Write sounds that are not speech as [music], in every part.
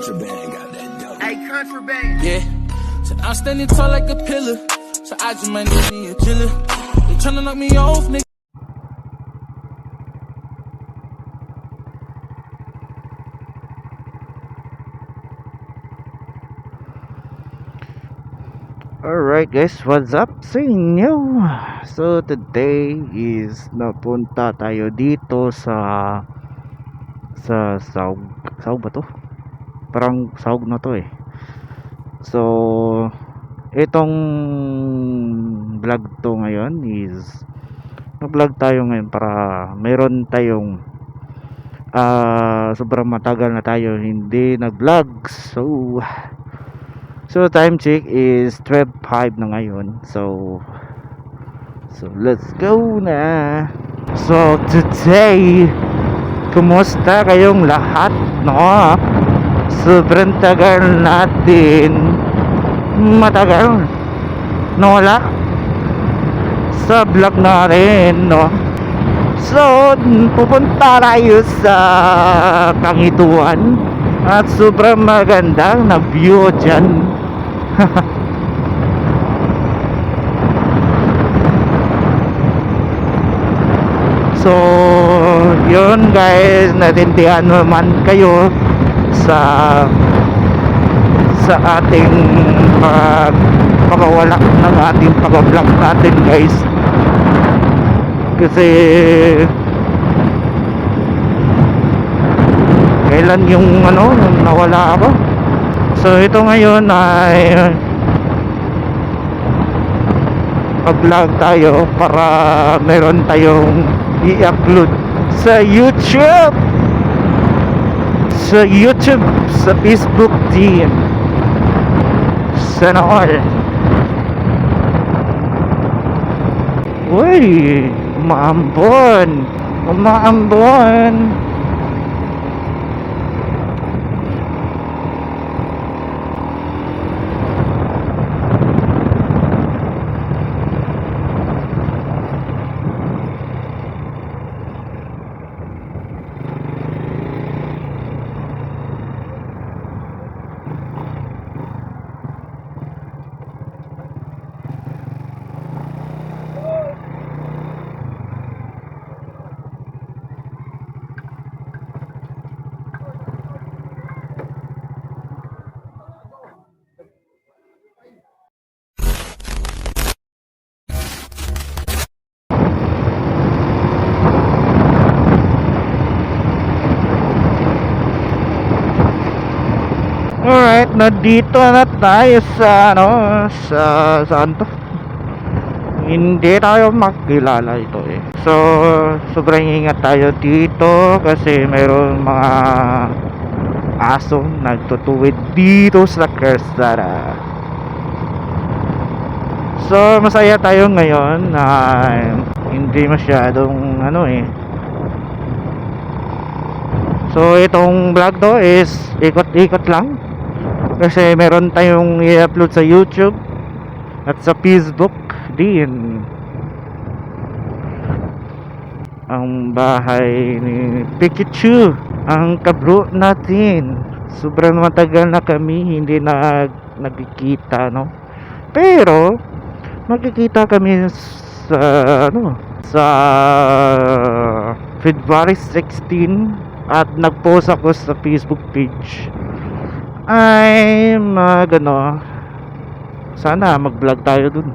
Contraband got that dope. Hey, contraband. Yeah. So I'm standing tall like a pillar. So I just might need me a chiller. They tryna knock me off, nigga. Alright guys, what's up sa inyo? So today is napunta tayo dito sa sa Saug Saug ba to? Parang Saug na to eh So itong vlog to ngayon is vlog tayo ngayon para meron tayong ah sobrang matagal na tayo hindi nag-vlog So So time check is 12.05 na ngayon. So So let's go na. So today Kumusta kayong lahat no? Sobrang tagal natin. Matagal. Nawala Sa vlog natin no? So pupunta tayo sa Kangituan. At sobrang magandang na view dyan. [laughs] So, yun guys, natindihan naman kayo sa sa ating pag pagkawala ng ating pag-vlog natin guys. Kasi kailan yung ano, nawala ako. So, ito ngayon ay mag-vlog tayo para meron tayong i-upload sa YouTube sa YouTube sa Facebook din sana all uy umaambon umaambon Alright, nandito na tayo sa ano, sa saan to? Hindi tayo makilala ito eh. So, sobrang ingat tayo dito kasi mayroon mga aso nagtutuwid dito sa Kersara. So, masaya tayo ngayon na hindi masyadong ano eh. So, itong vlog to is ikot-ikot lang kasi meron tayong i-upload sa YouTube at sa Facebook din. Ang bahay ni Pikachu ang kabro natin. Sobrang matagal na kami hindi na nagkikita no? Pero magkikita kami sa ano sa February 16 at nag-post ako sa Facebook page ay mag ano sana mag vlog tayo dun.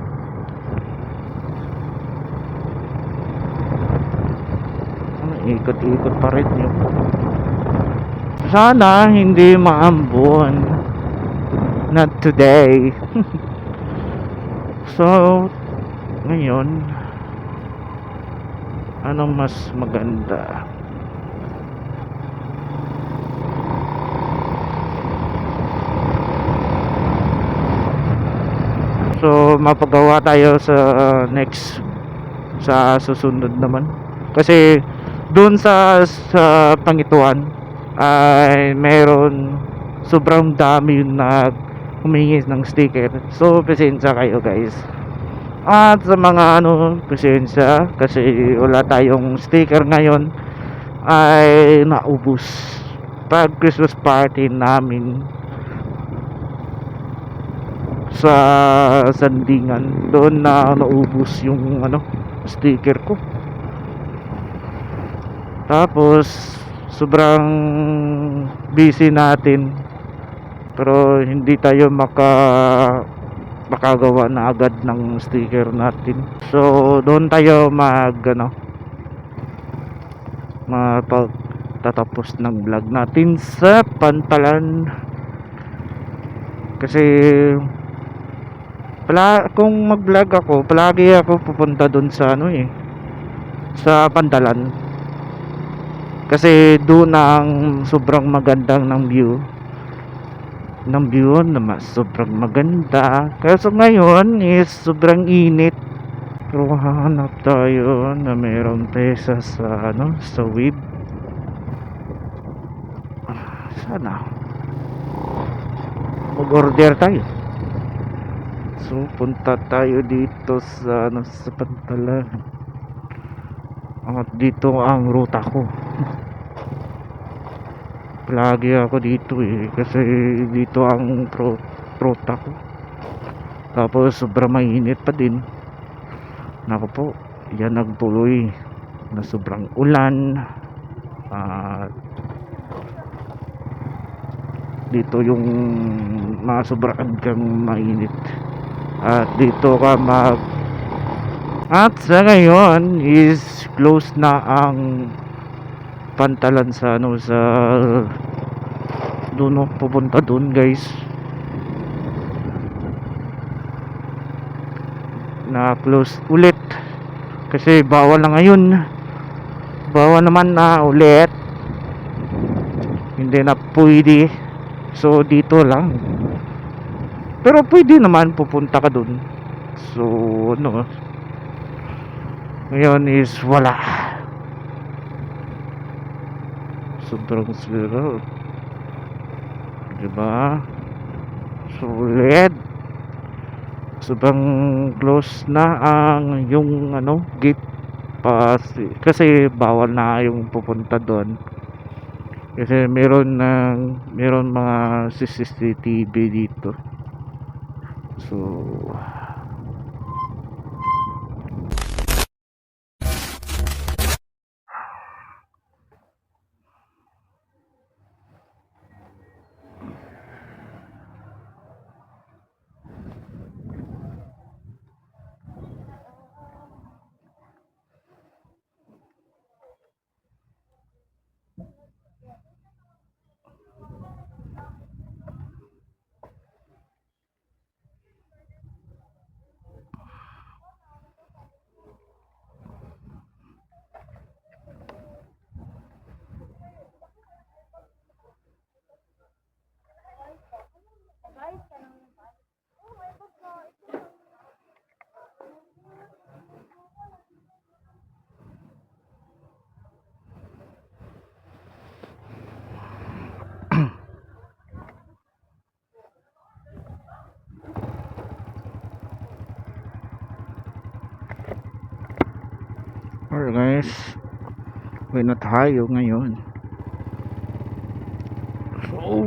Ano, ikot-ikot pa rin yun. Sana hindi maambon not today. [laughs] So ngayon anong mas maganda So mapagawa tayo sa uh, next sa susunod naman. Kasi doon sa sa Pangituan ay meron sobrang dami yung nag humingi ng sticker. So pasensya kayo guys. At sa mga ano, pasensya kasi wala tayong sticker ngayon ay naubos. pag Christmas party namin sa Sandingan. Doon na naubos yung ano sticker ko. Tapos sobrang busy natin. Pero hindi tayo maka makagawa na agad ng sticker natin. So doon tayo mag ano mapagtatapos ng vlog natin sa pantalan. Kasi pala kung mag-vlog ako palagi ako pupunta doon sa ano eh sa pantalan. Kasi doon ang sobrang magandang ng view. Ng view na mas sobrang maganda. Kaso ngayon is sobrang init. Pero hahanap tayo na mayroong pesa sa ano sa web Ah, sana. Mag order tayo so punta tayo dito sa ano sa pantalan at dito ang ruta ko [laughs] Palagi ako dito eh kasi dito ang ruta ko. Tapos sobrang mainit pa din. Nako po, yan nagtuloy na sobrang ulan. At dito yung mga sobrang mainit. At dito ka mag at sa ngayon is close na ang pantalan sa ano sa doon pupunta doon guys. Na close ulit. Kasi bawal na ngayon. Bawal naman na ulit. Hindi na pwede. So dito lang pero pwede naman pupunta ka doon so ano? Ngayon is wala. Sobrang sira diba sulit sobrang close na ang yung ano gate pa kasi bawal na yung pupunta doon kasi meron ng meron mga CCTV dito 出 Alright guys Uwi na tayo ngayon So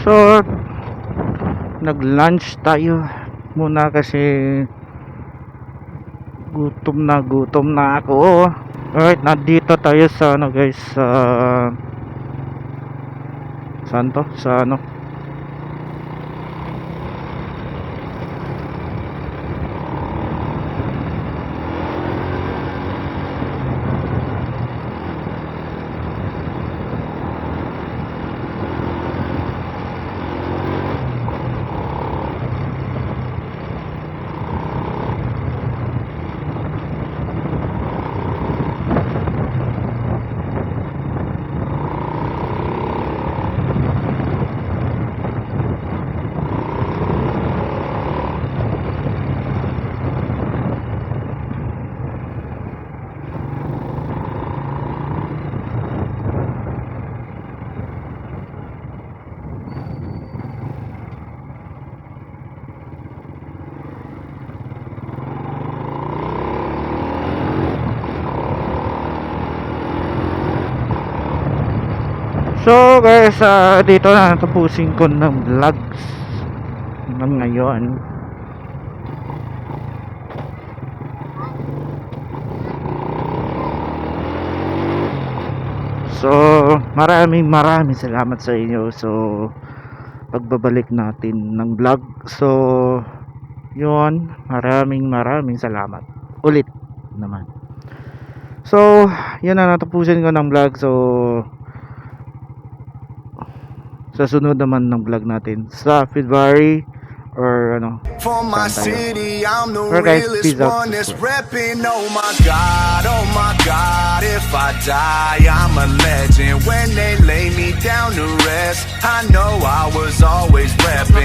So nag-lunch tayo muna kasi gutom na gutom na ako alright nandito tayo sa ano guys sa saan to? sa ano So guys, ah, dito na tapusin ko ng vlogs ng ngayon. So, maraming maraming salamat sa inyo. So, pagbabalik natin ng vlog. So, yun, maraming maraming salamat. Ulit naman. So, yun na natapusin ko ng vlog. So, sa sunod naman ng vlog natin sa February or ano For my city, I'm the guys, realest one that's repping. Oh my god, oh my god, if I die, I'm a legend. When they lay me down to rest, I know I was always repping.